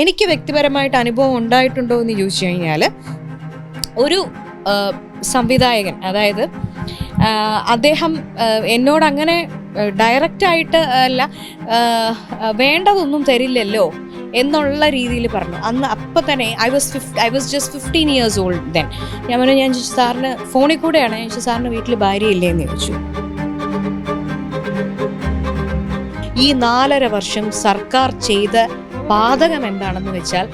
എനിക്ക് വ്യക്തിപരമായിട്ട് അനുഭവം ഉണ്ടായിട്ടുണ്ടോ എന്ന് ചോദിച്ചു കഴിഞ്ഞാൽ ഒരു സംവിധായകൻ അതായത് അദ്ദേഹം എന്നോട് അങ്ങനെ ഡയറക്റ്റായിട്ട് അല്ല വേണ്ടതൊന്നും തരില്ലല്ലോ എന്നുള്ള രീതിയിൽ പറഞ്ഞു. അന്ന് അപ്പം തന്നെ I was fif I was just fifteen years old then ഞാൻ പറഞ്ഞു ഞാൻ ചോദിച്ചു സാറിന് ഫോണിൽ കൂടെയാണ് ഞാൻ ചോദിച്ചു സാറിന് വീട്ടിൽ ഭാര്യ ഇല്ലേ എന്ന് ചോദിച്ചു. ഈ നാലര വർഷം സർക്കാർ ചെയ്ത പാതകം എന്താണെന്ന് വെച്ചാൽ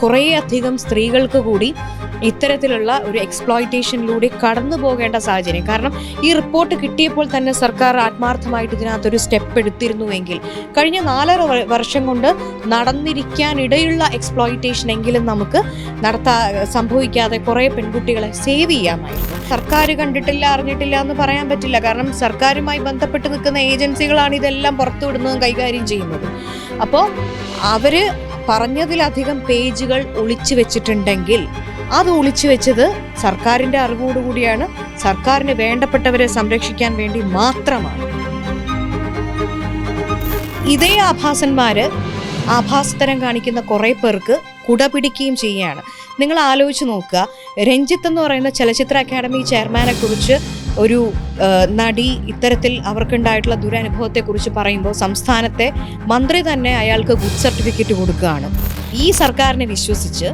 കുറേയധികം സ്ത്രീകൾക്ക് കൂടി ഇത്തരത്തിലുള്ള ഒരു എക്സ്പ്ലോയിറ്റേഷനിലൂടെ കടന്നു പോകേണ്ട സാഹചര്യം. കാരണം ഈ റിപ്പോർട്ട് കിട്ടിയപ്പോൾ തന്നെ സർക്കാർ ആത്മാർത്ഥമായിട്ട് ഇതിനകത്തൊരു സ്റ്റെപ്പ് എടുത്തിരുന്നുവെങ്കിൽ കഴിഞ്ഞ നാലര വർഷം കൊണ്ട് നടന്നിരിക്കാനിടയുള്ള എക്സ്പ്ലോയിറ്റേഷൻ എങ്കിലും നമുക്ക് നടത്താ സംഭവിക്കാതെ കുറേ പെൺകുട്ടികളെ സേവ് ചെയ്യാമായിരുന്നു. സർക്കാർ കണ്ടിട്ടില്ല അറിഞ്ഞിട്ടില്ല എന്ന് പറയാൻ പറ്റില്ല. കാരണം സർക്കാരുമായി ബന്ധപ്പെട്ട് നിൽക്കുന്ന ഏജൻസികളാണ് ഇതെല്ലാം പുറത്തുവിടുന്നതും കൈകാര്യം ചെയ്യുന്നത്. അപ്പോൾ അവർ പറഞ്ഞതിലധികം പേജുകൾ ഒളിച്ചു വെച്ചിട്ടുണ്ടെങ്കിൽ അത് ഒളിച്ചു വെച്ചത് സർക്കാരിന്റെ അറിവോടുകൂടിയാണ് സർക്കാരിന് വേണ്ടപ്പെട്ടവരെ സംരക്ഷിക്കാൻ വേണ്ടി മാത്രമാണ്. ഇതേ ആഭാസന്മാര് ആഭാസത്തരം കാണിക്കുന്ന കുറേ പേർക്ക് കുട പിടിക്കുകയും ചെയ്യുകയാണ്. നിങ്ങൾ ആലോചിച്ച് നോക്കുക. രഞ്ജിത്ത് എന്ന് പറയുന്ന ചലച്ചിത്ര അക്കാദമി ചെയർമാനെ കുറിച്ച് ഒരു നടി ഇത്തരത്തിൽ അവർക്കുണ്ടായിട്ടുള്ള ദുരനുഭവത്തെക്കുറിച്ച് പറയുമ്പോൾ സംസ്ഥാനത്തെ മന്ത്രി തന്നെ അയാൾക്ക് ഗുഡ് സർട്ടിഫിക്കറ്റ് കൊടുക്കുകയാണ്. ഈ സർക്കാരിനെ വിശ്വസിച്ച്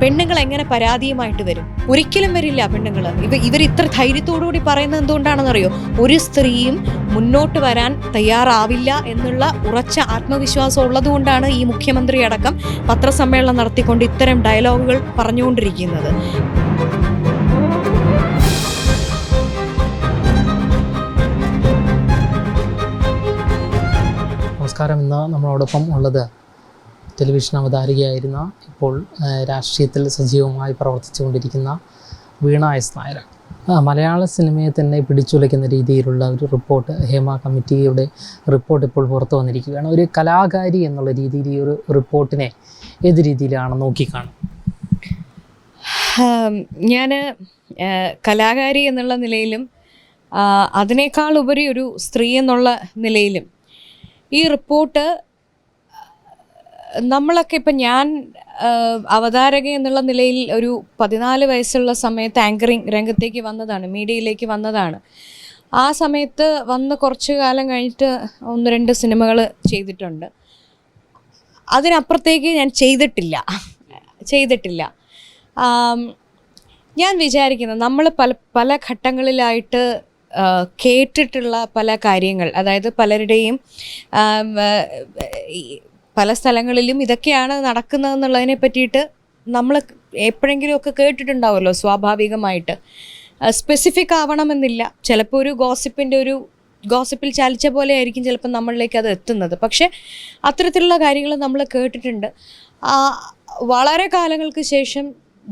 പെണ്ണുങ്ങൾ എങ്ങനെ പരാതിയുമായിട്ട് വരും? ഒരിക്കലും വരില്ല പെണ്ണുങ്ങൾ ഇവ ഇവർ ഇത്ര ധൈര്യത്തോടുകൂടി പറയുന്നത് എന്തുകൊണ്ടാണെന്നറിയോ? ഒരു സ്ത്രീയും മുന്നോട്ട് വരാൻ തയ്യാറാവില്ല എന്നുള്ള ഉറച്ച ആത്മവിശ്വാസം ഉള്ളതുകൊണ്ടാണ് ഈ മുഖ്യമന്ത്രി അടക്കം പത്രസമ്മേളനം നടത്തിക്കൊണ്ട് ഇത്തരം ഡയലോഗുകൾ പറഞ്ഞുകൊണ്ടിരിക്കുന്നത്. നമസ്കാരം. ഇന്ന് നമ്മളോടൊപ്പം ഉള്ളത് ടെലിവിഷൻ അവതാരികയായിരുന്ന ഇപ്പോൾ രാഷ്ട്രീയത്തിൽ സജീവമായി പ്രവർത്തിച്ചുകൊണ്ടിരിക്കുന്ന വീണ എസ് നായർ മലയാള സിനിമയെ തന്നെ പിടിച്ചുലയ്ക്കുന്ന രീതിയിലുള്ള ഒരു റിപ്പോർട്ട് ഹേമ കമ്മിറ്റിയുടെ റിപ്പോർട്ട് ഇപ്പോൾ പുറത്തു വന്നിരിക്കുകയാണ്. ഒരു കലാകാരി എന്നുള്ള രീതിയിൽ ഈ ഒരു റിപ്പോർട്ടിനെ ഏത് രീതിയിലാണ് നോക്കിക്കാണും ഞാൻ കലാകാരി എന്നുള്ള നിലയിലും അതിനേക്കാൾ ഉപരി ഒരു സ്ത്രീ എന്നുള്ള നിലയിലും ഈ റിപ്പോർട്ട് നമ്മളൊക്കെ ഇപ്പം ഞാൻ അവതാരക എന്നുള്ള നിലയിൽ ഒരു പതിനാല് വയസ്സുള്ള സമയത്ത് ആങ്കറിങ് രംഗത്തേക്ക് വന്നതാണ് മീഡിയയിലേക്ക് വന്നതാണ്. ആ സമയത്ത് വന്ന് കുറച്ച് കാലം കഴിഞ്ഞിട്ട് ഒന്ന് രണ്ട് സിനിമകൾ ചെയ്തിട്ടുണ്ട്. അതിനപ്പുറത്തേക്ക് ഞാൻ ചെയ്തിട്ടില്ല ചെയ്തിട്ടില്ല. ഞാൻ വിചാരിക്കുന്നത് നമ്മൾ പല പല ഘട്ടങ്ങളിലായിട്ട് കേട്ടിട്ടുള്ള പല കാര്യങ്ങൾ അതായത് പലരുടെയും പല സ്ഥലങ്ങളിലും ഇതൊക്കെയാണ് നടക്കുന്നതെന്നുള്ളതിനെ പറ്റിയിട്ട് നമ്മൾ എപ്പോഴെങ്കിലുമൊക്കെ കേട്ടിട്ടുണ്ടാവുമല്ലോ സ്വാഭാവികമായിട്ട്. സ്പെസിഫിക് ആവണമെന്നില്ല. ചിലപ്പോൾ ഒരു ഗോസിപ്പിന്റെ ഒരു ഗോസിപ്പിൽ ചാലിച്ച പോലെ ആയിരിക്കും ചിലപ്പോൾ നമ്മളിലേക്ക് അത് എത്തുന്നത്. പക്ഷേ അത്തരത്തിലുള്ള കാര്യങ്ങൾ നമ്മൾ കേട്ടിട്ടുണ്ട്. വളരെ കാലങ്ങൾക്ക് ശേഷം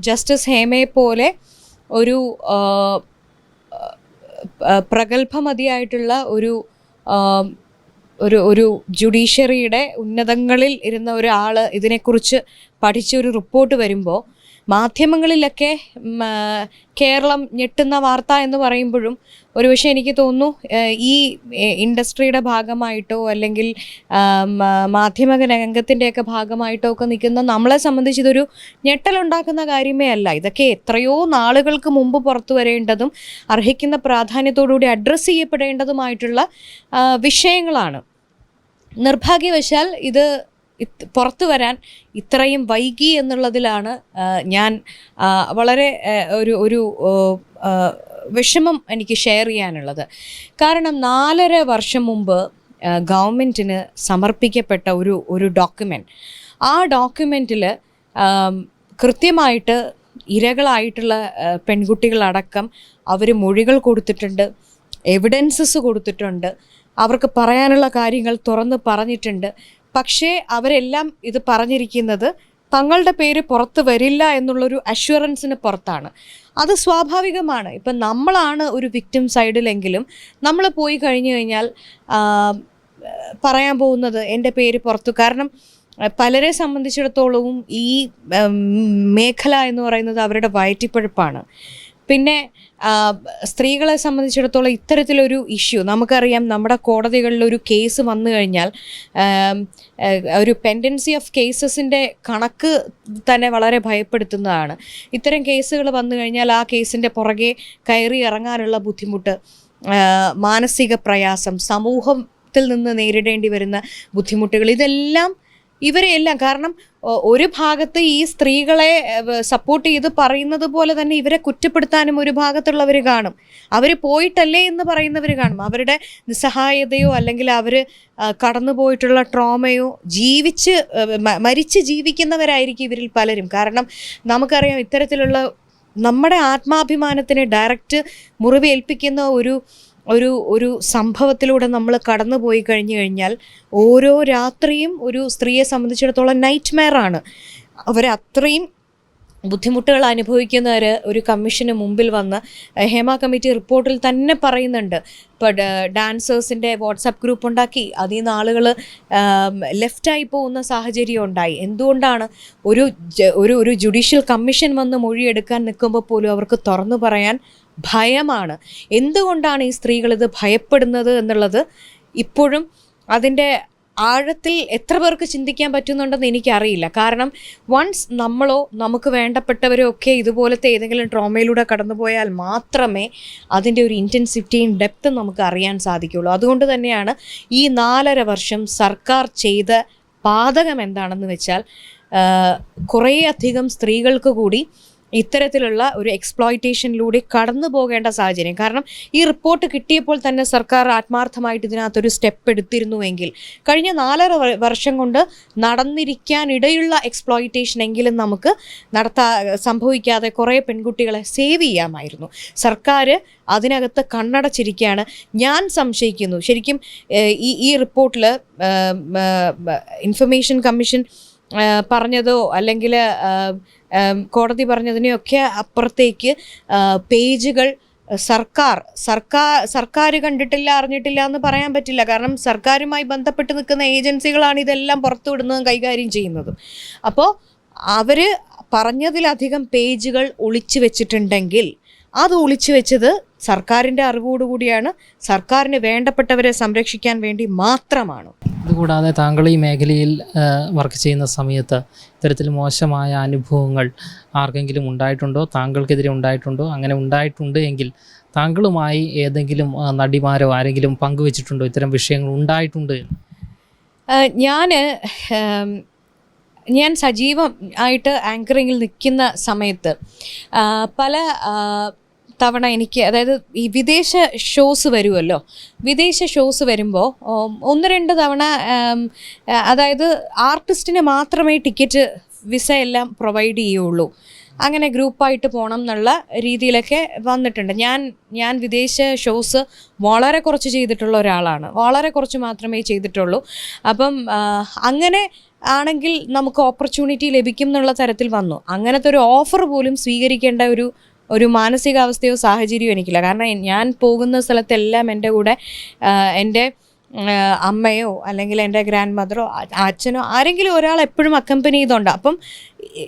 ജസ്റ്റിസ് ഹേമയെ പോലെ ഒരു പ്രഗത്ഭമതിയായിട്ടുള്ള ഒരു ഒരു ഒരു ജുഡീഷ്യറിയുടെ ഉന്നതങ്ങളിൽ ഇരുന്ന ഒരാൾ ഇതിനെക്കുറിച്ച് പഠിച്ച ഒരു റിപ്പോർട്ട് വരുമ്പോൾ മാധ്യമങ്ങളിലൊക്കെ കേരളം ഞെട്ടുന്ന വാർത്ത എന്ന് പറയുമ്പോഴും ഒരുപക്ഷെ എനിക്ക് തോന്നുന്നു ഈ ഇൻഡസ്ട്രിയുടെ ഭാഗമായിട്ടോ അല്ലെങ്കിൽ മാധ്യമ രംഗത്തിന്റെയൊക്കെ ഭാഗമായിട്ടോ ഒക്കെ നിൽക്കുന്ന നമ്മളെ സംബന്ധിച്ച് ഇതൊരു ഞെട്ടലുണ്ടാക്കുന്ന കാര്യമേ അല്ല. ഇതൊക്കെ എത്രയോ നാളുകൾക്ക് മുമ്പ് പുറത്തു വരേണ്ടതും അർഹിക്കുന്ന പ്രാധാന്യത്തോടുകൂടി അഡ്രസ്സ് ചെയ്യപ്പെടേണ്ടതുമായിട്ടുള്ള വിഷയങ്ങളാണ്. നിർഭാഗ്യവശാൽ ഇത് പുറത്തു വരാൻ ഇത്രയും വൈകി എന്നുള്ളതിലാണ് ഞാൻ വളരെ ഒരു ഒരു വിഷമം എനിക്ക് ഷെയർ ചെയ്യാനുള്ളത്. കാരണം നാലര വർഷം മുമ്പ് ഗവൺമെന്റിന് സമർപ്പിക്കപ്പെട്ട ഒരു ഒരു ഡോക്യുമെന്റ് ആ ഡോക്യുമെന്റിൽ കൃത്യമായിട്ട് ഇരകളായിട്ടുള്ള പെൺകുട്ടികളടക്കം അവർ മൊഴികൾ കൊടുത്തിട്ടുണ്ട് എവിഡൻസസ് കൊടുത്തിട്ടുണ്ട് അവർക്ക് പറയാനുള്ള കാര്യങ്ങൾ തുറന്ന് പറഞ്ഞിട്ടുണ്ട്. പക്ഷേ അവരെല്ലാം ഇത് പറഞ്ഞിരിക്കുന്നത് തങ്ങളുടെ പേര് പുറത്ത് വരില്ല എന്നുള്ളൊരു അഷ്വറൻസിന് പുറത്താണ്. അത് സ്വാഭാവികമാണ്. ഇപ്പം നമ്മളാണ് ഒരു വിക്ടിം സൈഡിലെങ്കിലും നമ്മൾ പോയി കഴിഞ്ഞു കഴിഞ്ഞാൽ പറയാൻ പോകുന്നത് എന്റെ പേര് പുറത്തു. കാരണം പലരെ സംബന്ധിച്ചിടത്തോളവും ഈ മേഖല എന്ന് പറയുന്നത് അവരുടെ വയറ്റിപ്പഴുപ്പാണ്. പിന്നെ സ്ത്രീകളെ സംബന്ധിച്ചിടത്തോളം ഇത്തരത്തിലൊരു ഇഷ്യൂ. നമുക്കറിയാം നമ്മുടെ കോടതികളിൽ ഒരു കേസ് വന്നു കഴിഞ്ഞാൽ ഒരു പെൻഡൻസി ഓഫ് കേസസിന്റെ കണക്ക് തന്നെ വളരെ ഭയപ്പെടുത്തുന്നതാണ്. ഇത്തരം കേസുകൾ വന്നു കഴിഞ്ഞാൽ ആ കേസിന്റെ പുറകെ കയറി ഇറങ്ങാനുള്ള ബുദ്ധിമുട്ട് മാനസിക പ്രയാസം സമൂഹത്തിൽ നിന്ന് നേരിടേണ്ടി വരുന്ന ബുദ്ധിമുട്ടുകൾ ഇതെല്ലാം ഇവരെയെല്ലാം കാരണം ഒരു ഭാഗത്ത് ഈ സ്ത്രീകളെ സപ്പോർട്ട് ചെയ്ത് പറയുന്നത് പോലെ തന്നെ ഇവരെ കുറ്റപ്പെടുത്താനും ഒരു ഭാഗത്തുള്ളവർ കാണും. അവർ പോയിട്ടല്ലേ എന്ന് പറയുന്നവർ കാണും. അവരുടെ നിസ്സഹായതയോ അല്ലെങ്കിൽ അവർ കടന്നു പോയിട്ടുള്ള ട്രോമയോ ജീവിച്ച് മരിച്ച് ജീവിക്കുന്നവരായിരിക്കും ഇവരിൽ പലരും. കാരണം നമുക്കറിയാം ഇത്തരത്തിലുള്ള നമ്മുടെ ആത്മാഭിമാനത്തിന് ഡയറക്റ്റ് മുറിവേൽപ്പിക്കുന്ന ഒരു ഒരു ഒരു സംഭവത്തിലൂടെ നമ്മൾ കടന്നു പോയി കഴിഞ്ഞു കഴിഞ്ഞാൽ ഓരോ രാത്രിയും ഒരു സ്ത്രീയെ സംബന്ധിച്ചിടത്തോളം നൈറ്റ് മെയറാണ് അവരത്രയും ബുദ്ധിമുട്ടുകൾ അനുഭവിക്കുന്നവർ ഒരു കമ്മീഷന് മുമ്പിൽ വന്ന് ഹേമ കമ്മിറ്റി റിപ്പോർട്ടിൽ തന്നെ പറയുന്നുണ്ട്. ഇപ്പോൾ ഡാൻസേഴ്സിന്റെ വാട്സാപ്പ് ഗ്രൂപ്പ് ഉണ്ടാക്കി. അതിൽ നിന്ന് ആളുകൾ ലെഫ്റ്റായി പോകുന്ന സാഹചര്യം ഉണ്ടായി. എന്തുകൊണ്ടാണ് ഒരു ഒരു ഒരു ജുഡീഷ്യൽ കമ്മീഷൻ വന്ന് മൊഴിയെടുക്കാൻ നിൽക്കുമ്പോൾ പോലും അവർക്ക് തുറന്നു പറയാൻ ഭയമാണ്. എന്തുകൊണ്ടാണ് ഈ സ്ത്രീകൾ ഇത് ഭയപ്പെടുന്നത് എന്നുള്ളത് ഇപ്പോഴും അതിന്റെ ആഴത്തിൽ എത്ര പേർക്ക് ചിന്തിക്കാൻ പറ്റുന്നുണ്ടെന്ന് എനിക്കറിയില്ല. കാരണം വൺസ് നമ്മളോ നമുക്ക് വേണ്ടപ്പെട്ടവരോ ഒക്കെ ഇതുപോലത്തെ ഏതെങ്കിലും ട്രോമയിലൂടെ കടന്നുപോയാൽ മാത്രമേ അതിന്റെ ഒരു ഇന്റൻസിറ്റിയും ഡെപ്തും നമുക്ക് അറിയാൻ സാധിക്കുള്ളൂ അതുകൊണ്ട് തന്നെയാണ് ഈ നാലര വർഷം സർക്കാർ ചെയ്ത പാതകം എന്താണെന്ന് വെച്ചാൽ കുറേയധികം സ്ത്രീകൾക്ക് കൂടി ഇത്തരത്തിലുള്ള ഒരു എക്സ്പ്ലോയിറ്റേഷനിലൂടെ കടന്നു പോകേണ്ട സാഹചര്യം. കാരണം ഈ റിപ്പോർട്ട് കിട്ടിയപ്പോൾ തന്നെ സർക്കാർ ആത്മാർത്ഥമായിട്ട് ഇതിനകത്തൊരു സ്റ്റെപ്പ് എടുത്തിരുന്നുവെങ്കിൽ കഴിഞ്ഞ നാലര വർഷം കൊണ്ട് നടന്നിരിക്കാനിടയുള്ള എക്സ്പ്ലോയിറ്റേഷൻ എങ്കിലും നമുക്ക് നടത്താ സംഭവിക്കാതെ കുറേ പെൺകുട്ടികളെ സേവ് ചെയ്യാമായിരുന്നു. സർക്കാർ അതിനകത്ത് കണ്ണടച്ചിരിക്കുകയാണ്. ഞാൻ സംശയിക്കുന്നു. ശരിക്കും ഈ ഈ റിപ്പോർട്ടിൽ ഇൻഫർമേഷൻ കമ്മീഷൻ പറഞ്ഞതോ അല്ലെങ്കിൽ കോടതി പറഞ്ഞതിനെയൊക്കെ അപ്പുറത്തേക്ക് പേജുകൾ സർക്കാർ സർക്കാർ സർക്കാർ കണ്ടിട്ടില്ല അറിഞ്ഞിട്ടില്ല എന്ന് പറയാൻ പറ്റില്ല. കാരണം സർക്കാരുമായി ബന്ധപ്പെട്ട് നിൽക്കുന്ന ഏജൻസികളാണ് ഇതെല്ലാം പുറത്തുവിടുന്നതും കൈകാര്യം ചെയ്യുന്നതും. അപ്പോൾ അവർ പറഞ്ഞതിലധികം പേജുകൾ ഒളിച്ചു വെച്ചിട്ടുണ്ടെങ്കിൽ അത് ഒളിച്ചു വെച്ചത് സർക്കാരിന്റെ അറിവോടുകൂടിയാണ് സർക്കാരിന് വേണ്ടപ്പെട്ടവരെ സംരക്ഷിക്കാൻ വേണ്ടി മാത്രമാണ്. ഇതുകൂടാതെ താങ്കൾ ഈ മേഖലയിൽ വർക്ക് ചെയ്യുന്ന സമയത്ത് ഇത്തരത്തിൽ മോശമായ അനുഭവങ്ങൾ ആർക്കെങ്കിലും ഉണ്ടായിട്ടുണ്ടോ? താങ്കൾക്കെതിരെ ഉണ്ടായിട്ടുണ്ടോ? അങ്ങനെ ഉണ്ടായിട്ടുണ്ട് എങ്കിൽ താങ്കളുമായി ഏതെങ്കിലും നടിമാരോ ആരെങ്കിലും പങ്കുവച്ചിട്ടുണ്ടോ? ഇത്തരം വിഷയങ്ങൾ ഉണ്ടായിട്ടുണ്ട് ഞാൻ ഞാൻ സജീവം ആയിട്ട് ആങ്കറിങ്ങിൽ നിൽക്കുന്ന സമയത്ത് പല തവണ എനിക്ക് അതായത് ഈ വിദേശ ഷോസ് വരുമല്ലോ വിദേശ ഷോസ് വരുമ്പോൾ ഒന്ന് രണ്ട് തവണ അതായത് ആർട്ടിസ്റ്റിന് മാത്രമേ ടിക്കറ്റ് വിസ എല്ലാം പ്രൊവൈഡ് ചെയ്യുള്ളൂ. അങ്ങനെ ഗ്രൂപ്പായിട്ട് പോകണം എന്നുള്ള രീതിയിലൊക്കെ വന്നിട്ടുണ്ട്. ഞാൻ ഞാൻ വിദേശ ഷോസ് വളരെ കുറച്ച് ചെയ്തിട്ടുള്ള ഒരാളാണ്. വളരെ കുറച്ച് മാത്രമേ ചെയ്തിട്ടുള്ളൂ. അപ്പം അങ്ങനെ ആണെങ്കിൽ നമുക്ക് ഓപ്പർച്യൂണിറ്റി ലഭിക്കും എന്നുള്ള തരത്തിൽ വന്നു. അങ്ങനത്തെ ഒരു ഓഫർ പോലും സ്വീകരിക്കേണ്ട ഒരു ഒരു മാനസികാവസ്ഥയോ സാഹചര്യമോ എനിക്കില്ല. കാരണം ഞാൻ പോകുന്ന സ്ഥലത്തെല്ലാം എന്റെ കൂടെ എന്റെ അമ്മയോ അല്ലെങ്കിൽ എന്റെ ഗ്രാൻഡ് മദറോ അച്ഛനോ ആരെങ്കിലും ഒരാൾ എപ്പോഴും അക്കമ്പനി ചെയ്തുണ്ട് അപ്പം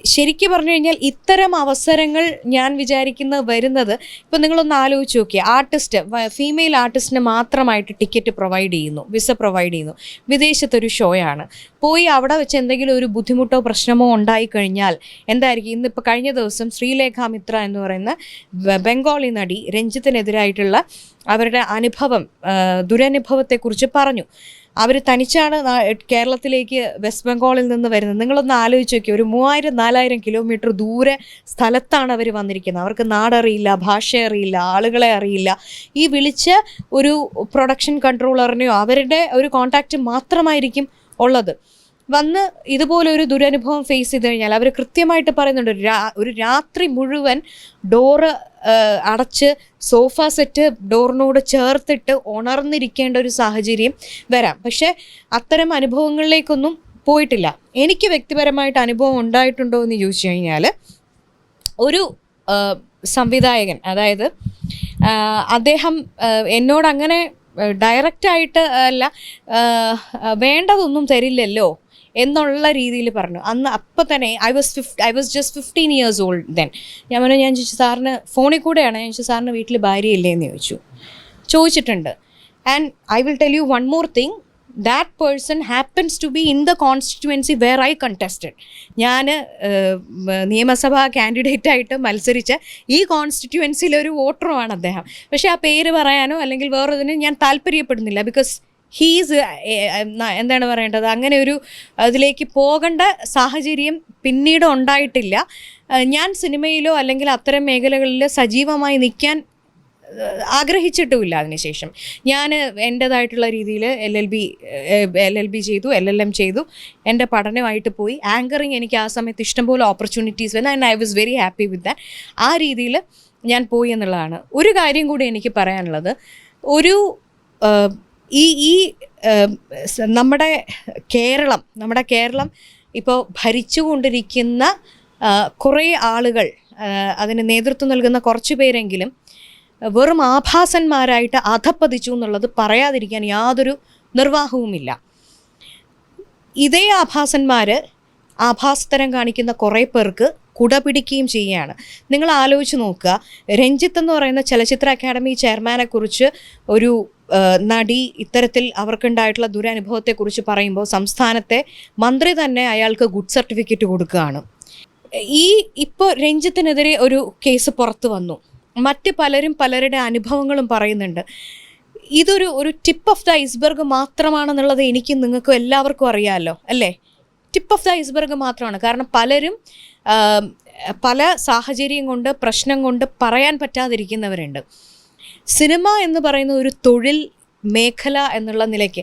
ശരിക്കും പറഞ്ഞു കഴിഞ്ഞാൽ ഇത്തരം അവസരങ്ങൾ ഞാൻ വിചാരിക്കുന്ന വരുന്നത് ഇപ്പം നിങ്ങളൊന്ന് ആലോചിച്ച് നോക്കിയാൽ ആർട്ടിസ്റ്റ് ഫീമെയിൽ ആർട്ടിസ്റ്റിന് മാത്രമായിട്ട് ടിക്കറ്റ് പ്രൊവൈഡ് ചെയ്യുന്നു വിസ പ്രൊവൈഡ് ചെയ്യുന്നു. വിദേശത്തൊരു ഷോയാണ് പോയി അവിടെ വെച്ച് എന്തെങ്കിലും ഒരു ബുദ്ധിമുട്ടോ പ്രശ്നമോ ഉണ്ടായി കഴിഞ്ഞാൽ എന്തായിരിക്കും? ഇന്നിപ്പോൾ കഴിഞ്ഞ ദിവസം ശ്രീലേഖ മിത്ര എന്ന് പറയുന്ന ബംഗാളി നടി രഞ്ജിത്തിനെതിരായിട്ടുള്ള അവരുടെ അനുഭവം ദുരനുഭവത്തെക്കുറിച്ച് പറഞ്ഞു. അവർ തനിച്ചാണ് കേരളത്തിലേക്ക് വെസ്റ്റ് ബംഗാളിൽ നിന്ന് വരുന്നത്. നിങ്ങളൊന്ന് ആലോചിച്ച് നോക്കി ഒരു മൂവായിരം നാലായിരം കിലോമീറ്റർ ദൂരെ സ്ഥലത്താണ് അവർ വന്നിരിക്കുന്നത്. അവർക്ക് നാടറിയില്ല ഭാഷ അറിയില്ല ആളുകളെ അറിയില്ല. ഈ വിളിച്ച് ഒരു പ്രൊഡക്ഷൻ കൺട്രോളറിനെയോ അവരുടെ ഒരു കോണ്ടാക്റ്റ് മാത്രമായിരിക്കും ഉള്ളത്. വന്ന് ഇതുപോലെ ഒരു ദുരനുഭവം ഫേസ് ചെയ്ത് കഴിഞ്ഞാൽ അവർ കൃത്യമായിട്ട് പറയുന്നുണ്ട് ഒരു രാത്രി മുഴുവൻ ഡോറ് അടച്ച് സോഫ സെറ്റ് ഡോറിനോട് ചേർത്തിട്ട് ഉണർന്നിരിക്കേണ്ട ഒരു സാഹചര്യം വരാം. പക്ഷേ അത്തരം അനുഭവങ്ങളിലേക്കൊന്നും പോയിട്ടില്ല. എനിക്ക് വ്യക്തിപരമായിട്ട് അനുഭവം ഉണ്ടായിട്ടുണ്ടോ എന്ന് ചോദിച്ചു കഴിഞ്ഞാൽ ഒരു സംവിധായകൻ അതായത് അദ്ദേഹം എന്നോട് അങ്ങനെ ഡയറക്റ്റായിട്ട് അല്ല വേണ്ടതൊന്നും തരില്ലല്ലോ. എന്നുള്ള രീതിയിൽ പറഞ്ഞു. അന്ന് അപ്പം തന്നെ I was fif I was just fifteen years old then ഞാൻ പറഞ്ഞു ഞാൻ ചോദിച്ചു സാറിന് ഫോണിൽ കൂടെയാണ്? ഞാൻ ചോദിച്ചു സാറിന് വീട്ടിൽ ഭാര്യ ഇല്ലേ എന്ന് ചോദിച്ചു. ചോദിച്ചിട്ടുണ്ട്. And I will tell you one more thing that person happens to be in the constituency where I contested ഞാൻ നിയമസഭാ കാൻഡിഡേറ്റ് ആയിട്ട് മത്സരിച്ച ഈ കോൺസ്റ്റിറ്റുവൻസിയിലൊരു വോട്ടറുമാണ് അദ്ദേഹം. പക്ഷേ ആ പേര് പറയാനോ അല്ലെങ്കിൽ വേറൊതിന് ഞാൻ താല്പര്യപ്പെടുന്നില്ല. ബിക്കോസ് ഹീസ് എന്താണ് പറയേണ്ടത്? അങ്ങനെ ഒരു അതിലേക്ക് പോകേണ്ട സാഹചര്യം പിന്നീട് ഉണ്ടായിട്ടില്ല. ഞാൻ സിനിമയിലോ അല്ലെങ്കിൽ അത്തരം മേഖലകളിൽ സജീവമായി നിൽക്കാൻ ആഗ്രഹിച്ചിട്ടുമില്ല അതിനുശേഷം. ഞാൻ എന്റേതായിട്ടുള്ള രീതിയിൽ L L B L L B ചെയ്തു എൽ എൽ എം ചെയ്തു. എന്റെ പഠനമായിട്ട് പോയി. ആങ്കറിങ് എനിക്ക് ആ സമയത്ത് ഇഷ്ടംപോലെ ഓപ്പർച്യൂണിറ്റീസ് വന്നു. And I was very happy with that ആ രീതിയിൽ ഞാൻ പോയി എന്നുള്ളതാണ്. ഒരു കാര്യം കൂടി എനിക്ക് പറയാനുള്ളത്. ഒരു ഈ ഈ നമ്മുടെ കേരളം നമ്മുടെ കേരളം ഇപ്പോൾ ഭരിച്ചുകൊണ്ടിരിക്കുന്ന കുറേ ആളുകൾ അതിന് നേതൃത്വം നൽകുന്ന കുറച്ച് പേരെങ്കിലും വെറും ആഭാസന്മാരായിട്ട് അധപ്പതിച്ചു എന്നുള്ളത് പറയാതിരിക്കാൻ യാതൊരു നിർവാഹവുമില്ല. ഇതേ ആഭാസന്മാർ ആഭാസത്തരം കാണിക്കുന്ന കുറേ പേർക്ക് കുട പിടിക്കുകയും ചെയ്യുകയാണ്. നിങ്ങൾ ആലോചിച്ച് നോക്കുക. രഞ്ജിത്ത് എന്ന് പറയുന്ന ചലച്ചിത്ര അക്കാദമി ചെയർമാനെക്കുറിച്ച് ഒരു നടി ഇത്തരത്തിൽ അവർക്കുണ്ടായിട്ടുള്ള ദുരനുഭവത്തെക്കുറിച്ച് പറയുമ്പോൾ സംസ്ഥാനത്തെ മന്ത്രി തന്നെ അയാൾക്ക് ഗുഡ് സർട്ടിഫിക്കറ്റ് കൊടുക്കുകയാണ്. ഈ ഇപ്പോൾ രഞ്ജിത്തിനെതിരെ ഒരു കേസ് പുറത്തു വന്നു. മറ്റ് പലരും പലരുടെ അനുഭവങ്ങളും പറയുന്നുണ്ട്. ഇതൊരു ഒരു ടിപ്പ് ഓഫ് ദ ഐസ്ബർഗ് മാത്രമാണെന്നുള്ളത് എനിക്കും നിങ്ങൾക്കും എല്ലാവർക്കും അറിയാമല്ലോ അല്ലേ? ടിപ്പ് ഓഫ് ദ ഐസ്ബർഗ് മാത്രമാണ്. കാരണം പലരും പല സാഹചര്യം കൊണ്ട് പ്രശ്നം കൊണ്ട് പറയാൻ പറ്റാതിരിക്കുന്നവരുണ്ട്. സിനിമ എന്ന് പറയുന്ന ഒരു തൊഴിൽ മേഖല എന്നുള്ള നിലയ്ക്ക്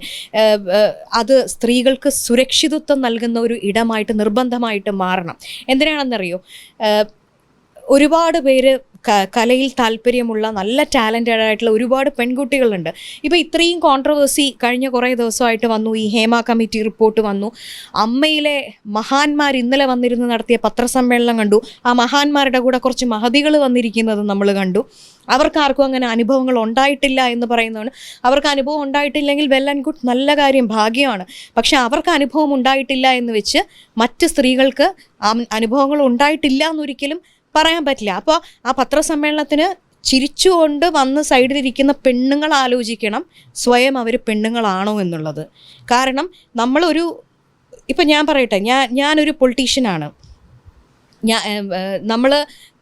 അത് സ്ത്രീകൾക്ക് സുരക്ഷിതത്വം നൽകുന്ന ഒരു ഇടമായിട്ട് നിർബന്ധമായിട്ട് മാറണം. എന്തിനാണെന്നറിയോ? ഒരുപാട് പേര് കലയിൽ താല്പര്യമുള്ള നല്ല ടാലന്റഡ് ആയിട്ടുള്ള ഒരുപാട് പെൺകുട്ടികളുണ്ട്. ഇപ്പോൾ ഇത്രയും കോൺട്രവേഴ്സി കഴിഞ്ഞ കുറേ ദിവസമായിട്ട് വന്നു. ഈ ഹേമ കമ്മിറ്റി റിപ്പോർട്ട് വന്നു. അമ്മയിലെ മഹാന്മാർ ഇന്നലെ വന്നിരുന്ന് നടത്തിയ പത്രസമ്മേളനം കണ്ടു. ആ മഹാന്മാരുടെ കൂടെ കുറച്ച് മഹതികൾ വന്നിരിക്കുന്നത് നമ്മൾ കണ്ടു. അവർക്കാർക്കും അങ്ങനെ അനുഭവങ്ങൾ ഉണ്ടായിട്ടില്ല എന്ന് പറയുന്നതാണ്. അവർക്ക് അനുഭവം ഉണ്ടായിട്ടില്ലെങ്കിൽ വെൽ ആൻഡ് ഗുഡ് നല്ല കാര്യം ഭാഗ്യമാണ്. പക്ഷേ അവർക്ക് അനുഭവം ഉണ്ടായിട്ടില്ല എന്ന് വെച്ച് മറ്റ് സ്ത്രീകൾക്ക് അനുഭവങ്ങൾ ഉണ്ടായിട്ടില്ല എന്നൊരിക്കലും പറയാൻ പറ്റില്ല. അപ്പോൾ ആ പത്രസമ്മേളനത്തിന് ചിരിച്ചുകൊണ്ട് വന്ന് സൈഡിലിരിക്കുന്ന പെണ്ണുങ്ങൾ ആലോചിക്കണം. സ്വയം അവർ പെണ്ണുങ്ങളാണോ എന്നുള്ളത്. കാരണം നമ്മളൊരു ഇപ്പം ഞാൻ പറയട്ടെ ഞാൻ ഞാനൊരു പൊളിറ്റീഷ്യനാണ് ഞാൻ നമ്മൾ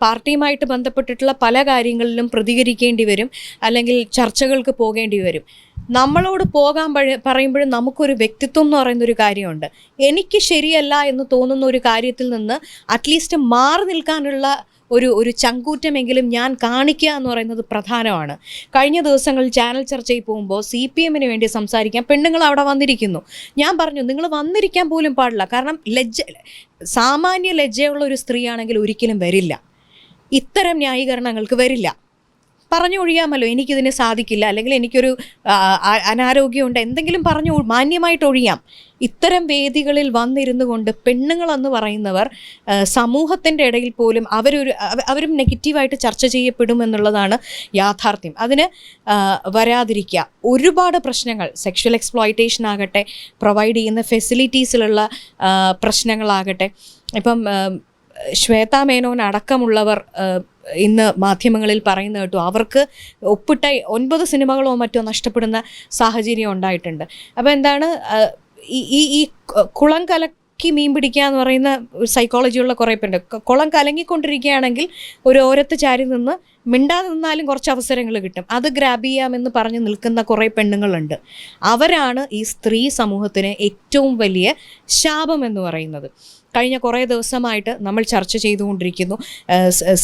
പാർട്ടിയുമായിട്ട് ബന്ധപ്പെട്ടിട്ടുള്ള പല കാര്യങ്ങളിലും പ്രതികരിക്കേണ്ടി വരും. അല്ലെങ്കിൽ ചർച്ചകൾക്ക് പോകേണ്ടി വരും. നമ്മളോട് പോകാൻ പറയുമ്പോഴും നമുക്കൊരു വ്യക്തിത്വം എന്ന് പറയുന്ന ഒരു കാര്യമുണ്ട്. എനിക്ക് ശരിയല്ല എന്ന് തോന്നുന്ന ഒരു കാര്യത്തിൽ നിന്ന് അറ്റ്ലീസ്റ്റ് മാറി നിൽക്കാനുള്ള ഒരു ഒരു ചങ്കൂറ്റമെങ്കിലും ഞാൻ കാണിക്കുക എന്ന് പറയുന്നത് പ്രധാനമാണ്. കഴിഞ്ഞ ദിവസങ്ങളിൽ ചാനൽ ചർച്ചയിൽ പോകുമ്പോൾ സി പി എമ്മിന് വേണ്ടി സംസാരിക്കാൻ പെണ്ണുങ്ങൾ അവിടെ വന്നിരിക്കുന്നു. ഞാൻ പറഞ്ഞു നിങ്ങൾ വന്നിരിക്കാൻ പോലും പാടില്ല. കാരണം ലജ്ജ സാമാന്യ ലജ്ജയുള്ള ഒരു സ്ത്രീയാണെങ്കിൽ ഒരിക്കലും വരില്ല. ഇത്തരം ന്യായീകരണങ്ങൾക്ക് വരില്ല. പറഞ്ഞു ഒഴിയാമല്ലോ എനിക്കിതിന് സാധിക്കില്ല അല്ലെങ്കിൽ എനിക്കൊരു അനാരോഗ്യമുണ്ട് എന്തെങ്കിലും പറഞ്ഞു മാന്യമായിട്ട് ഒഴിയാം. ഇത്തരം വേദികളിൽ വന്നിരുന്നു കൊണ്ട് പെണ്ണുങ്ങളെന്ന് പറയുന്നവർ സമൂഹത്തിന്റെ ഇടയിൽ പോലും അവരൊരു അവ- അവരും നെഗറ്റീവായിട്ട് ചർച്ച ചെയ്യപ്പെടും എന്നുള്ളതാണ് യാഥാർത്ഥ്യം. അതിന് വരാതിരിക്കുക. ഒരുപാട് പ്രശ്നങ്ങൾ സെക്ഷൽ എക്സ്പ്ലോയിറ്റേഷൻ ആകട്ടെ പ്രൊവൈഡ് ചെയ്യുന്ന ഫെസിലിറ്റീസിലുള്ള പ്രശ്നങ്ങളാകട്ടെ. ഇപ്പം ശ്വേതാ മേനോൻ അടക്കമുള്ളവർ ഇന്ന് മാധ്യമങ്ങളിൽ പറയുന്ന കേട്ടു അവർക്ക് ഒപ്പിട്ട ഒൻപത് സിനിമകളോ മറ്റോ നഷ്ടപ്പെടുന്ന സാഹചര്യം ഉണ്ടായിട്ടുണ്ട്. അപ്പോൾ എന്താണ് ഈ ഈ കുളം കലക്കി മീൻ പിടിക്കുക എന്ന് പറയുന്ന സൈക്കോളജിയുള്ള കുറേ പേരുണ്ട്. കുളം കലങ്ങിക്കൊണ്ടിരിക്കുകയാണെങ്കിൽ ഒരു ഓരത്ത് ചാരി നിന്ന് മിണ്ടാതെ നിന്നാലും കുറച്ച് അവസരങ്ങൾ കിട്ടും. അത് ഗ്രാബ് ചെയ്യാമെന്ന് പറഞ്ഞ് നിൽക്കുന്ന കുറേ പെണ്ണുങ്ങളുണ്ട്. അവരാണ് ഈ സ്ത്രീ സമൂഹത്തിന് ഏറ്റവും വലിയ ശാപം എന്ന് പറയുന്നത്. കഴിഞ്ഞ കുറേ ദിവസമായിട്ട് നമ്മൾ ചർച്ച ചെയ്തുകൊണ്ടിരിക്കുന്നു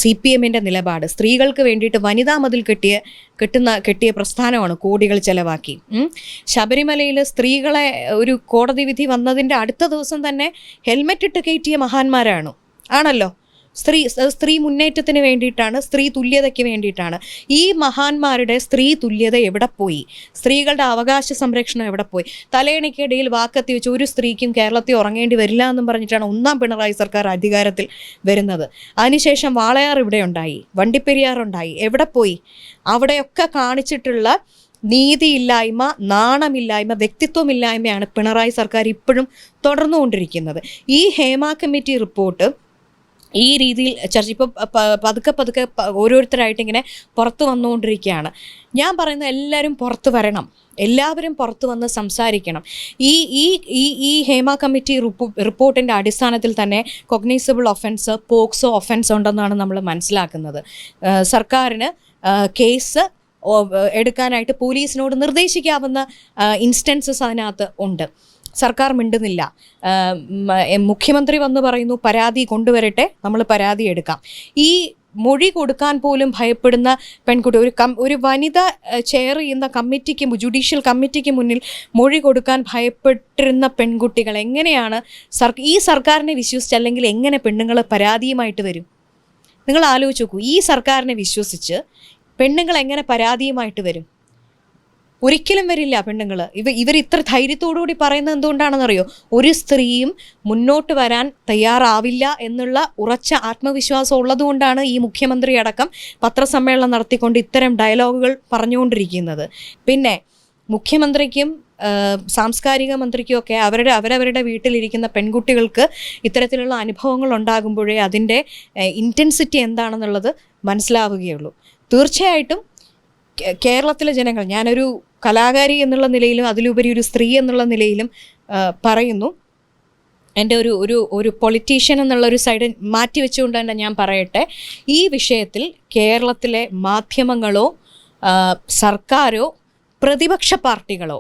സി പി എമ്മിന്റെ നിലപാട്. സ്ത്രീകൾക്ക് വേണ്ടിയിട്ട് വനിതാ മതിൽ കെട്ടിയ കെട്ടുന്ന കെട്ടിയ പ്രസ്ഥാനമാണ് കോടികൾ ചെലവാക്കി. ശബരിമലയിൽ സ്ത്രീകളെ ഒരു കോടതി വിധി വന്നതിന്റെ അടുത്ത ദിവസം തന്നെ ഹെൽമെറ്റ് ഇട്ട് കയറ്റിയ മഹാന്മാരാണ്. ആണല്ലോ? സ്ത്രീ സ്ത്രീ മുന്നേറ്റത്തിന് വേണ്ടിയിട്ടാണ് സ്ത്രീ തുല്യതയ്ക്ക് വേണ്ടിയിട്ടാണ്. ഈ മഹാന്മാരുടെ സ്ത്രീ തുല്യത എവിടെ പോയി? സ്ത്രീകളുടെ അവകാശ സംരക്ഷണം എവിടെ പോയി? തലയണിക്കിടയിൽ വാക്കത്തി വെച്ച് ഒരു സ്ത്രീക്കും കേരളത്തിൽ ഉറങ്ങേണ്ടി വരില്ല എന്നും പറഞ്ഞിട്ടാണ് ഒന്നാം പിണറായി സർക്കാർ അധികാരത്തിൽ വരുന്നത്. അതിനുശേഷം വാളയാർ ഇവിടെ ഉണ്ടായി വണ്ടിപ്പെരിയാർ ഉണ്ടായി. എവിടെ പോയി? അവിടെയൊക്കെ കാണിച്ചിട്ടുള്ള നീതിയില്ലായ്മ നാണമില്ലായ്മ വ്യക്തിത്വമില്ലായ്മയാണ് പിണറായി സർക്കാർ ഇപ്പോഴും തുടർന്നുകൊണ്ടിരിക്കുന്നത്. ഈ ഹേമ കമ്മിറ്റി റിപ്പോർട്ട് ഈ രീതിയിൽ ചർച്ച ഇപ്പോൾ പതുക്കെ പതുക്കെ ഓരോരുത്തരായിട്ട് ഇങ്ങനെ പുറത്ത് വന്നുകൊണ്ടിരിക്കുകയാണ്. ഞാൻ പറയുന്നത് എല്ലാവരും പുറത്ത് വരണം. എല്ലാവരും പുറത്തു വന്ന് സംസാരിക്കണം. ഈ ഈ ഈ ഈ ഹേമ കമ്മിറ്റി റിപ്പോർട്ടിന്റെ അടിസ്ഥാനത്തിൽ തന്നെ കൊഗ്നൈസബിൾ ഒഫൻസ് പോക്സോ ഒഫൻസ് ഉണ്ടെന്നാണ് നമ്മൾ മനസ്സിലാക്കുന്നത്. സർക്കാരിന് കേസ് എടുക്കാനായിട്ട് പോലീസിനോട് നിർദ്ദേശിക്കാവുന്ന ഇൻസ്റ്റൻസസ് അതിനകത്ത് ഉണ്ട്. സർക്കാർ മിണ്ടുന്നില്ല. മുഖ്യമന്ത്രി വന്ന് പറയുന്നു പരാതി കൊണ്ടുവരട്ടെ നമ്മൾ പരാതി എടുക്കാം. ഈ മൊഴി കൊടുക്കാൻ പോലും ഭയപ്പെടുന്ന പെൺകുട്ടി ഒരു കം ഒരു വനിത ചെയർ ചെയ്യുന്ന കമ്മിറ്റിക്ക് ജുഡീഷ്യൽ കമ്മിറ്റിക്ക് മുന്നിൽ മൊഴി കൊടുക്കാൻ ഭയപ്പെട്ടിരുന്ന പെൺകുട്ടികൾ എങ്ങനെയാണ് സർ ഈ സർക്കാരിനെ വിശ്വസിച്ച് അല്ലെങ്കിൽ എങ്ങനെ പെണ്ണുങ്ങൾ പരാതിയുമായിട്ട് വരും? നിങ്ങൾ ആലോചിച്ച് നോക്കൂ ഈ സർക്കാരിനെ വിശ്വസിച്ച് പെണ്ണുങ്ങൾ എങ്ങനെ പരാതിയുമായിട്ട് വരും? ഒരിക്കലും വരില്ല പെണ്ണുങ്ങൾ ഇവ ഇവർ ഇത്ര ധൈര്യത്തോടുകൂടി പറയുന്നത് എന്തുകൊണ്ടാണെന്നറിയോ? ഒരു സ്ത്രീയും മുന്നോട്ട് വരാൻ തയ്യാറാവില്ല എന്നുള്ള ഉറച്ച ആത്മവിശ്വാസം ഉള്ളതുകൊണ്ടാണ് ഈ മുഖ്യമന്ത്രി അടക്കം പത്രസമ്മേളനം നടത്തിക്കൊണ്ട് ഇത്തരം ഡയലോഗുകൾ പറഞ്ഞുകൊണ്ടിരിക്കുന്നത്. പിന്നെ മുഖ്യമന്ത്രിക്കും സാംസ്കാരിക മന്ത്രിക്കും ഒക്കെ അവരുടെ അവരവരുടെ വീട്ടിലിരിക്കുന്ന പെൺകുട്ടികൾക്ക് ഇത്തരത്തിലുള്ള അനുഭവങ്ങൾ ഉണ്ടാകുമ്പോഴേ അതിന്റെ ഇന്റൻസിറ്റി എന്താണെന്നുള്ളത് മനസ്സിലാവുകയുള്ളൂ. തീർച്ചയായിട്ടും കേരളത്തിലെ ജനങ്ങൾ ഞാനൊരു കലാകാരി എന്നുള്ള നിലയിലും അതിലുപരി ഒരു സ്ത്രീ എന്നുള്ള നിലയിലും പറയുന്നു. എന്റെ ഒരു ഒരു ഒരു പൊളിറ്റീഷ്യൻ എന്നുള്ള ഒരു സൈഡ് മാറ്റി വെച്ചുകൊണ്ട് തന്നെ ഞാൻ പറയട്ടെ. ഈ വിഷയത്തിൽ കേരളത്തിലെ മാധ്യമങ്ങളോ സർക്കാരോ പ്രതിപക്ഷ പാർട്ടികളോ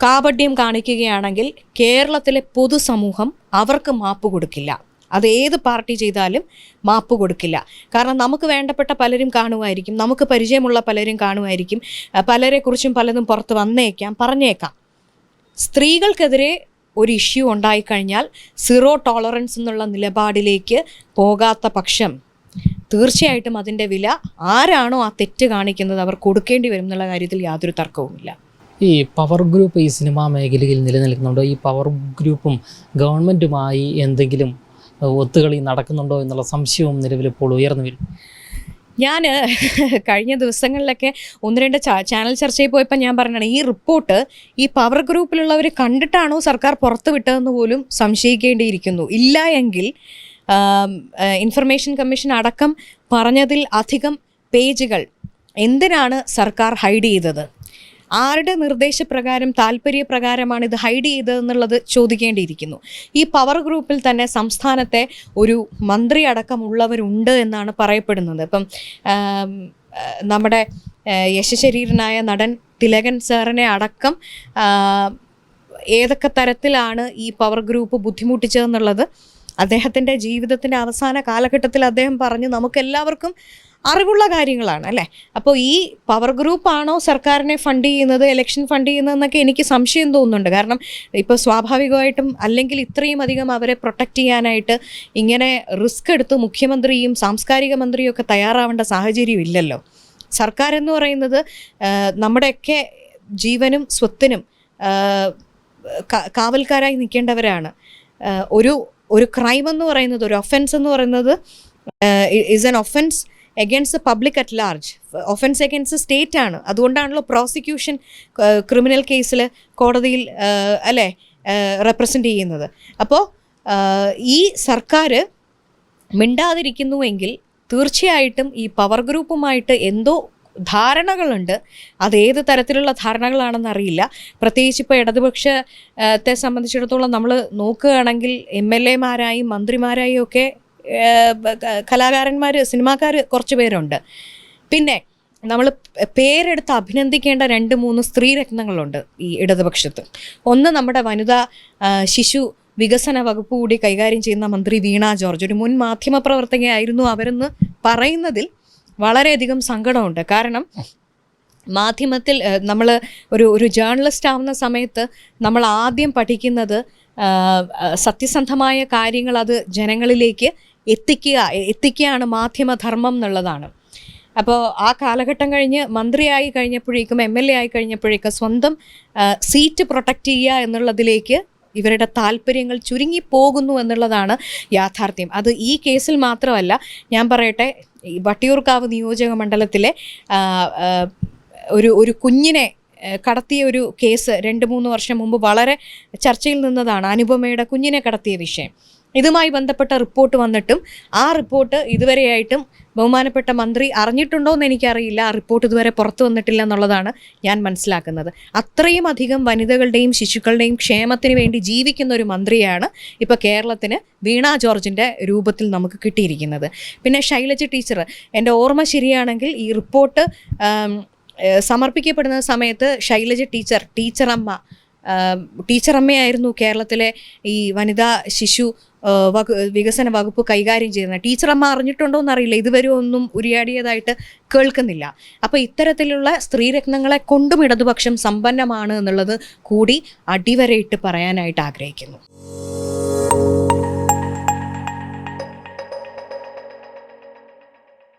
കാപഡ്യം കാണിക്കുകയാണെങ്കിൽ കേരളത്തിലെ പൊതുസമൂഹം അവർക്ക് മാപ്പ് കൊടുക്കില്ല. അത് ഏത് പാർട്ടി ചെയ്താലും മാപ്പ് കൊടുക്കില്ല. കാരണം നമുക്ക് വേണ്ടപ്പെട്ട പലരും കാണുമായിരിക്കും. നമുക്ക് പരിചയമുള്ള പലരും കാണുമായിരിക്കും. പലരെക്കുറിച്ചും പലതും പുറത്ത് വന്നേക്കാം പറഞ്ഞേക്കാം. സ്ത്രീകൾക്കെതിരെ ഒരു ഇഷ്യൂ ഉണ്ടായിക്കഴിഞ്ഞാൽ സീറോ ടോളറൻസ് എന്നുള്ള നിലപാടിലേക്ക് പോകാത്ത പക്ഷം തീർച്ചയായിട്ടും അതിന്റെ വില ആരാണോ ആ തെറ്റ് കാണിക്കുന്നത് അവർ കൊടുക്കേണ്ടി വരും എന്നുള്ള കാര്യത്തിൽ യാതൊരു തർക്കവുമില്ല. ഈ പവർ ഗ്രൂപ്പ് ഈ സിനിമാ മേഖലയിൽ നിലനിൽക്കുന്നുണ്ടോ? ഈ പവർ ഗ്രൂപ്പും ഗവൺമെന്റുമായി എന്തെങ്കിലും ഒത്തുകളി നടക്കുന്നുണ്ടോ എന്നുള്ള സംശയവും നിലവിൽ ഇപ്പോൾ ഉയർന്നു വരും. ഞാൻ കഴിഞ്ഞ ദിവസങ്ങളിലൊക്കെ ഒന്ന് രണ്ട് ചാനൽ ചർച്ചയിൽ പോയപ്പോൾ ഞാൻ പറഞ്ഞാണ് ഈ റിപ്പോർട്ട് ഈ പവർ ഗ്രൂപ്പിലുള്ളവർ കണ്ടിട്ടാണോ സർക്കാർ പുറത്തു വിട്ടതെന്ന് പോലും സംശയിക്കേണ്ടിയിരിക്കുന്നു. ഇല്ല എങ്കിൽ ഇൻഫർമേഷൻ കമ്മീഷൻ അടക്കം പറഞ്ഞതിൽ അധികം പേജുകൾ എന്തിനാണ് സർക്കാർ ഹൈഡ് ചെയ്തത്? ആരുടെ നിർദ്ദേശപ്രകാരം താല്പര്യപ്രകാരമാണ് ഇത് ഹൈഡ് ചെയ്തതെന്നുള്ളത് ചോദിക്കേണ്ടിയിരിക്കുന്നു. ഈ പവർ ഗ്രൂപ്പിൽ തന്നെ സംസ്ഥാനത്തെ ഒരു മന്ത്രി അടക്കമുള്ളവരുണ്ട് എന്നാണ് പറയപ്പെടുന്നത്. ഇപ്പം നമ്മുടെ യശശരീരനായ നടൻ തിലകൻ സാറിനെ അടക്കം ഏതൊക്കെ തരത്തിലാണ് ഈ പവർ ഗ്രൂപ്പ് ബുദ്ധിമുട്ടിച്ചതെന്നുള്ളത് അദ്ദേഹത്തിന്റെ ജീവിതത്തിന്റെ അവസാന കാലഘട്ടത്തിൽ അദ്ദേഹം പറഞ്ഞു നമുക്കെല്ലാവർക്കും അറിവുള്ള കാര്യങ്ങളാണ് അല്ലേ? അപ്പോൾ ഈ പവർ ഗ്രൂപ്പാണോ സർക്കാരിനെ ഫണ്ട് ചെയ്യുന്നത് ഇലക്ഷൻ ഫണ്ട് ചെയ്യുന്നതെന്നൊക്കെ എനിക്ക് സംശയം തോന്നുന്നുണ്ട്. കാരണം ഇപ്പോൾ സ്വാഭാവികമായിട്ടും അല്ലെങ്കിൽ ഇത്രയും അധികം അവരെ പ്രൊട്ടക്റ്റ് ചെയ്യാനായിട്ട് ഇങ്ങനെ റിസ്ക് എടുത്ത് മുഖ്യമന്ത്രിയും സാംസ്കാരിക മന്ത്രിയും ഒക്കെ തയ്യാറാവേണ്ട സാഹചര്യം ഇല്ലല്ലോ. സർക്കാർ എന്ന് പറയുന്നത് നമ്മുടെയൊക്കെ ജീവനും സ്വത്തിനും കാവൽക്കാരായി നിൽക്കേണ്ടവരാണ്. ഒരു ഒരു ക്രൈം എന്ന് പറയുന്നത് ഒരു ഒഫൻസ് എന്ന് പറയുന്നത് is an offence against public at large offence against state ആണ്. അതുകൊണ്ടാണല്ലോ പ്രോസിക്യൂഷൻ ക്രിമിനൽ കേസിൽ കോടതിയിൽ അല്ലേ റെപ്രസെന്റ് ചെയ്യുന്നത്. അപ്പോൾ ഈ സർക്കാർ മിണ്ടാതിരിക്കുന്നുവെങ്കിൽ തീർച്ചയായിട്ടും ഈ പവർ ഗ്രൂപ്പുമായിട്ട് എന്തോ ധാരണകളുണ്ട്. അത് ഏത് തരത്തിലുള്ള ധാരണകളാണെന്ന് അറിയില്ല. പ്രത്യേകിച്ച് ഇപ്പോൾ ഇടതുപക്ഷത്തെ സംബന്ധിച്ചിടത്തോളം നമ്മൾ നോക്കുകയാണെങ്കിൽ എം എൽ എമാരായും മന്ത്രിമാരായും ഒക്കെ കലാകാരന്മാർ സിനിമാക്കാർ കുറച്ച് പേരുണ്ട്. പിന്നെ നമ്മൾ പേരെടുത്ത് അഭിനന്ദിക്കേണ്ട രണ്ട് മൂന്ന് സ്ത്രീരത്നങ്ങളുണ്ട് ഈ ഇടതുപക്ഷത്ത്. ഒന്ന് നമ്മുടെ വനിതാ ശിശു വികസന വകുപ്പ് കൂടി കൈകാര്യം ചെയ്യുന്ന മന്ത്രി വീണ ജോർജ്. ഒരു മുൻ മാധ്യമ പ്രവർത്തകയായിരുന്നു അവരെന്ന് പറയുന്നതിൽ വളരെയധികം സങ്കടമുണ്ട്. കാരണം മാധ്യമത്തിൽ നമ്മൾ ഒരു ഒരു ജേർണലിസ്റ്റ് ആവുന്ന സമയത്ത് നമ്മൾ ആദ്യം പഠിക്കുന്നത് സത്യസന്ധമായ കാര്യങ്ങൾ അത് ജനങ്ങളിലേക്ക് എത്തിക്കുക എത്തിക്കുകയാണ് മാധ്യമധർമ്മം എന്നുള്ളതാണ്. അപ്പോൾ ആ കാലഘട്ടം കഴിഞ്ഞ് മന്ത്രിയായി കഴിഞ്ഞപ്പോഴേക്കും എം എൽ എ ആയി കഴിഞ്ഞപ്പോഴേക്കും സ്വന്തം സീറ്റ് പ്രൊട്ടക്റ്റ് ചെയ്യുക എന്നുള്ളതിലേക്ക് ഇവരുടെ താല്പര്യങ്ങൾ ചുരുങ്ങിപ്പോകുന്നു എന്നുള്ളതാണ് യാഥാർത്ഥ്യം. അത് ഈ കേസിൽ മാത്രമല്ല ഞാൻ പറയട്ടെ ഈ വട്ടിയൂർക്കാവ് നിയോജക മണ്ഡലത്തിലെ ഒരു ഒരു കുഞ്ഞിനെ കടത്തിയ ഒരു കേസ് രണ്ട് മൂന്ന് വർഷം മുമ്പ് വളരെ ചർച്ചയിൽ നിന്നതാണ് അനുപമയുടെ കുഞ്ഞിനെ കടത്തിയ വിഷയം. ഇതുമായി ബന്ധപ്പെട്ട റിപ്പോർട്ട് വന്നിട്ടും ആ റിപ്പോർട്ട് ഇതുവരെയായിട്ടും ബഹുമാനപ്പെട്ട മന്ത്രി അറിഞ്ഞിട്ടുണ്ടോ എന്ന് എനിക്കറിയില്ല. ആ റിപ്പോർട്ട് ഇതുവരെ പുറത്തു വന്നിട്ടില്ല എന്നുള്ളതാണ് ഞാൻ മനസ്സിലാക്കുന്നത്. അത്രയും അധികം വനിതകളുടെയും ശിശുക്കളുടെയും ക്ഷേമത്തിന് വേണ്ടി ജീവിക്കുന്ന ഒരു മന്ത്രിയാണ് ഇപ്പോൾ കേരളത്തിന് വീണ ജോർജിന്റെ രൂപത്തിൽ നമുക്ക് കിട്ടിയിരിക്കുന്നത്. പിന്നെ ശൈലജ ടീച്ചർ എന്റെ ഓർമ്മ ശരിയാണെങ്കിൽ ഈ റിപ്പോർട്ട് സമർപ്പിക്കപ്പെടുന്ന സമയത്ത് ശൈലജ ടീച്ചർ ടീച്ചറമ്മ ടീച്ചറമ്മയായിരുന്നു കേരളത്തിലെ ഈ വനിതാ ശിശു വികസന വകുപ്പ് കൈകാര്യം ചെയ്യുന്നത് ടീച്ചറമ്മ അറിഞ്ഞിട്ടുണ്ടോ എന്നറിയില്ല. ഇതുവരെ ഒന്നും ഉരിയാടിയതായിട്ട് കേൾക്കുന്നില്ല. അപ്പോൾ ഇത്തരത്തിലുള്ള സ്ത്രീരത്നങ്ങളെ കൊണ്ടും ഇടതുപക്ഷം സമ്പന്നമാണ് എന്നുള്ളത് കൂടി അടിവരയിട്ട് പറയാനായിട്ട് ആഗ്രഹിക്കുന്നു.